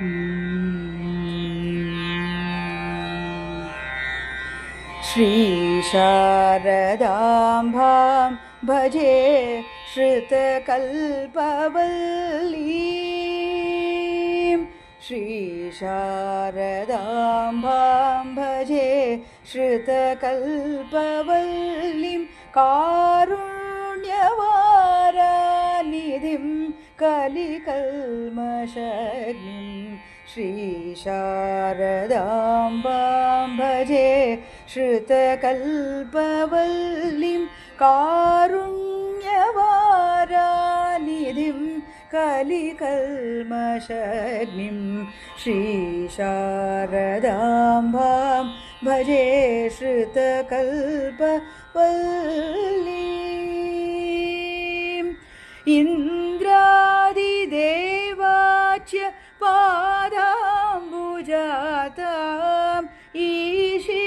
श्रीशारदाम्भां भजे श्रुतकल्पवल्लीं श्रीशारदाम्भां भजे श्रुतकल्पवल्लीं कारुण्यवारानिधिं कलिकल्मषग्निं श्रीशारदाम्बां भजे श्रुतकल्पवल्लीं कारुण्यवारानिधिं कलिकल्मषग्निं श्रीशारदाम्बां भजे श्रुतकल्पवल्लीम् पादाम्बुजाताम् ईशित्वमुख्याष्ट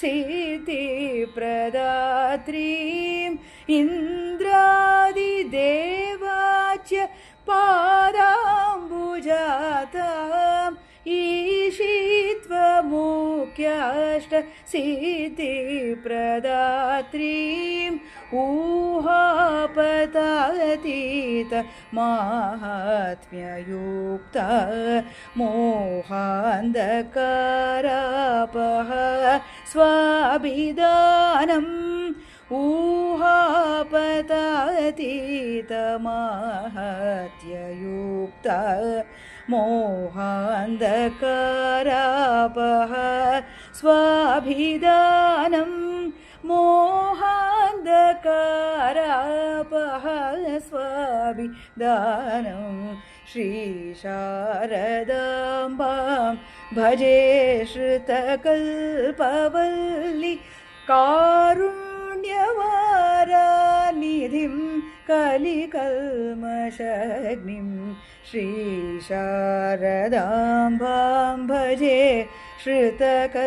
सिद्धिप्रदात्रीम् इन्द्रादिदेवाच्य पादाम्बुजाताम् ईशित्वमुख्याष्ट सिद्धिप्रदात्रीम् ऊहापतातीत माहात्म्ययुक्त मोहान्धकारापः स्वाभिधानम् ऊहापतातीतमाहत्ययुक्त मोहान्धकारापः स्वाभिधानं मोहान्धकारापः स्वाभिधानं श्रीशारदाम्बां भजे श्रुतकल्पवल्लि कारुण्यवारानिधिं कलिकल्मषग्निं श्रीशारदाम्बां भजे श्रुतकल्पवल्लीम्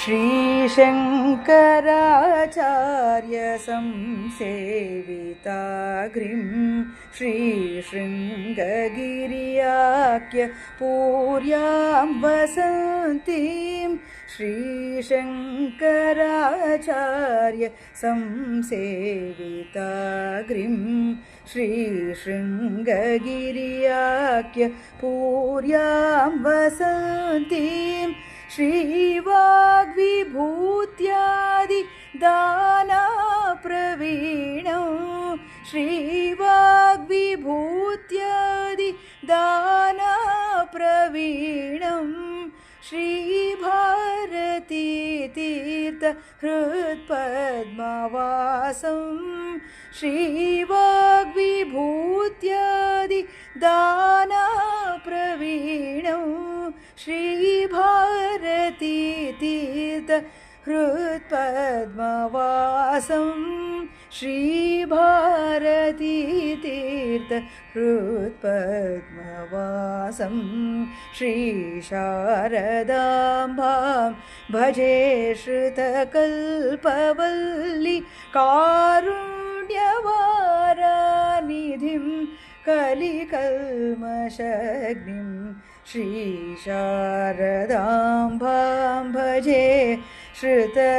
श्रीशङ्कराचार्यसंसेविताग्रिं श्रीशृङ्गगिर्याख्य पूर्यां वसन्तीं श्रीशङ्कराचार्य संसेविताग्रिं श्रीशृङ्गगिर्याख्य पूर्यां वसन्तीं श्रीवाग्विभूत्यादि दानाप्रवीणौ श्रीवाग्विभूत्यादि दानाप्रवीणं श्रीभारतीतीर्थ हृत्पद्मवासं श्रीवाग्विभूत्यादि दानाप्रवीणौ श्रीभारतीतीर्थ हृत्पद्मवासं श्रीभारतीतीर्थ हृत्पद्मवासं श्रीशारदाम्बां भजे श्रुतकल्पवल्लि कारुण्यवारानिधिं कलिकल्मषग्निं श्रीशारदाम्बां भजे Sư ta.